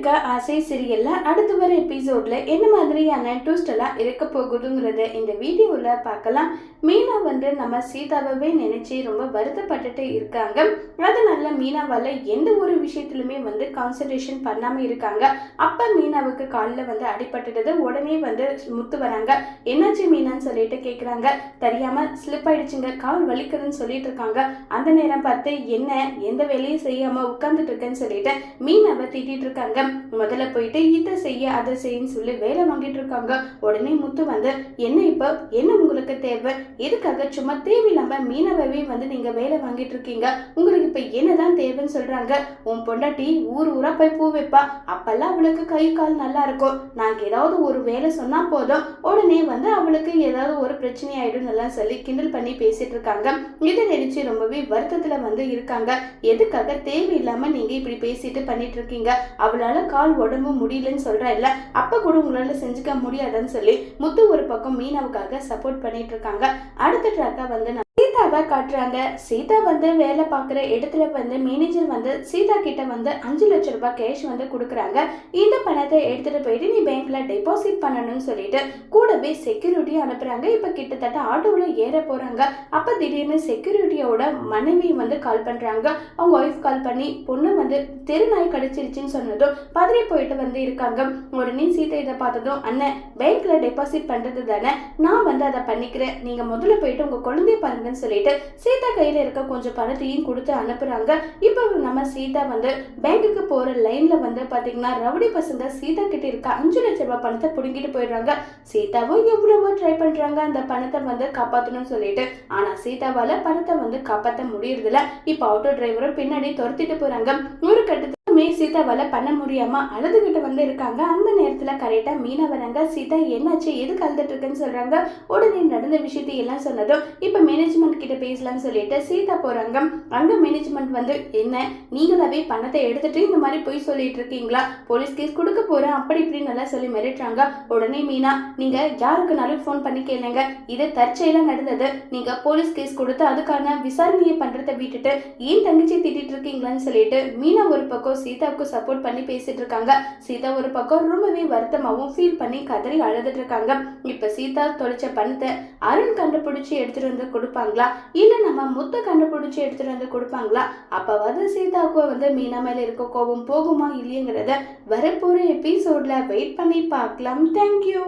இருக்க ஆசை சீரியல்ல அடுத்து வர எபிசோட்ல என்ன மாதிரியான ட்விஸ்ட் எல்லாம் இருக்க போகுதுங்கிறத இந்த வீடியோல பார்க்கலாம். மீனா வந்து நம்ம சீதாவே நினைச்சு ரொம்ப வருத்தப்பட்டுட்டு இருக்காங்க. அதனால மீனாவால எந்த ஒரு விஷயத்திலுமே வந்து கான்சன்ட்ரேஷன் பண்ணாம இருக்காங்க. அப்ப மீனாவுக்கு காலில் வந்து அடிபட்டுட்டது உடனே வந்து முத்து வராங்க. என்னாச்சு மீனான்னு சொல்லிட்டு கேட்குறாங்க தெரியாம ஸ்லிப் ஆயிடுச்சுங்க. கால் வலிக்குதுன்னு சொல்லிட்டு இருக்காங்க. அந்த நேரம் பார்த்து என்ன? எந்த வேலையும் செய்யாம உட்காந்துட்டு இருக்கேன்னு சொல்லிட்டு மீனாவை திட்டிட்டு இருக்காங்க. முதல்ல போயிட்டு இதை செய்ய அதை செய்யன்னு சொல்லி வேலை வாங்கிட்டு இருக்காங்க. உடனே முத்து வந்து என்ன இப்போ? என்ன உங்களுக்கு தேவை? எதுக்காக சும்மா தேவையில்லாம மீனவவே வந்து நீங்க வேலை வாங்கிட்டு இருக்கீங்க? உங்களுக்கு இப்ப என்னதான் தேவைன்னு சொல்றாங்க? உன் பொண்டாட்டி ஊர் ஊரா போய் பூ வைப்பா. அப்பெல்லாம் அவளுக்கு கை கால் நல்லா இருக்கும். நாங்க ஏதாவது ஒரு வேலை சொன்னா போதும். உடனே வந்து அவளுக்கு ஏதாவது ஒரு பிரச்சனை ஆயிடும் எல்லாம் சொல்லி கிண்டல் பண்ணி பேசிட்டு இருக்காங்க. இதை நினைச்சு ரொம்பவே வருத்தத்துல வந்து இருக்காங்க. எதுக்காக தேவையில்லாம நீங்க இப்படி பேசிட்டு பண்ணிட்டு இருக்கீங்க? அவளால கால் உடம்பு முடியலன்னு சொல்றா இல்லை அப்ப கூட உங்களால செஞ்சுக்க முடியாதுன்னு சொல்லி முத்து ஒரு பக்கம் மீனாவுக்காக சப்போர்ட் பண்ணிட்டு இருக்காங்க. அடுத்த ட்ராக்காக வந்து நான் சீதாவை காட்டுறாங்க. சீதா வந்து வேலை பார்க்குற இடத்துல வந்து மேனேஜர் வந்து சீதா கிட்ட வந்து அஞ்சு லட்ச ரூபாய் கேஷ் வந்து கொடுக்குறாங்க. இந்த பணத்தை எடுத்துட்டு போயிட்டு நீ பேங்க்ல டெபாசிட் பண்ணணும்னு சொல்லிட்டு கூடவே செக்யூரிட்டி அனுப்புறாங்க. இப்ப கிட்டத்தட்ட ஆட்டோவில் ஏற போறாங்க. அப்ப திடீர்னு செக்யூரிட்டியோட மனைவி வந்து கால் பண்றாங்க. அவங்க ஒய்ஃப் கால் பண்ணி பொண்ணு வந்து தெருநாய் கடிச்சிருச்சுன்னு சொன்னதும் பதறி போயிட்டு வந்து இருக்காங்க. உடனே சீதா இதை பார்த்ததும் அண்ணன் பேங்க்ல டெபாசிட் பண்றது தானே? நான் வந்து அதை பண்ணிக்கிறேன். நீங்க முதல்ல போயிட்டு உங்க குழந்தைய பாருங்கன்னு சொல்லிட்டு சீதா கையில இருக்க கொஞ்சம் பணத்தையும் கொடுத்து அனுப்புறாங்க. இப்போ நம்ம சீதா வந்து பேங்க்குக்கு போற லைன்ல வந்து பாத்தீங்கன்னா ரவுடி பசங்க சீதா கிட்ட இருக்க அஞ்சு லட்ச ரூபாய் பணத்தை புடுங்கிட்டு போயிடுறாங்க. சீதாவும் எவ்வளவோ ட்ரை பண்றாங்க. அந்த பணத்தை வந்து காப்பாத்தணும்னு சொல்லிட்டு. ஆனா சீதாவால பணத்தை வந்து காப்பாத்த முடியறதில்ல. இப்போ ஆட்டோ டிரைவரும் பின்னாடி துரத்திட்டு போறாங்க. ஒரு கட்டத்துக்குமே சீதாவால பண்ண முடியாம அழுதுகிட்டு வந்து இருக்காங்க. அந்த நேரத்துல கரெக்டாக மீனா வராங்க சீதா என்னாச்சு எதுக்கு அழுதுட்டு இருக்குன்னு சொல்கிறாங்க உடனே நடந்த விஷயத்தை எல்லாம் சொன்னதும் இப்போ மேனேஜ்மெண்ட் கிட்ட பேசலாம்னு சொல்லிட்டு சீதா போகிறாங்க அங்கே மேனேஜ்மெண்ட் வந்து என்ன நீங்களாவே பணத்தை எடுத்துட்டு இந்த மாதிரி போய் சொல்லிட்டு இருக்கீங்களா? போலீஸ் கேஸ் கொடுக்க போறேன் அப்படி இப்படின்னு நல்லா சொல்லி மிரட்டுறாங்க. உடனே மீனா நீங்கள் யாருக்குனாலும் ஃபோன் பண்ணி கேளுங்க. இது தற்செயலாக நடந்தது. நீங்கள் போலீஸ் கேஸ் கொடுத்து அதுக்கான விசாரணையை பண்ணுறதை விட்டுட்டு ஏன் தங்கச்சி திட்டிட்டு இருக்கீங்களான்னு சொல்லிட்டு மீனா ஒரு பக்கம் சீதாவுக்கு சப்போர்ட் பண்ணி பேசிட்டு இருக்காங்க. சீதா ஒரு பக்கம் ரொம்பவே வருத்தமாகவும் ஃபீல் பண்ணி கதறி அழுதுட்டு இருக்காங்க இப்ப சீதா தொலைச்ச பணத்தை அருண் கண்டுபிடிச்சு எடுத்துட்டு வந்து கொடுப்பாங்களா? இல்ல நம்ம முத்த கண்டுபிடிச்சு எடுத்துட்டு வந்து கொடுப்பாங்களா? அப்பவாது சீதாவுக்கு வந்து மீனா மேல இருக்க கோபம் போகுமா இல்லையங்கிறத வரப்போற எபிசோட்ல வெயிட் பண்ணி பார்க்கலாம். தேங்க்யூ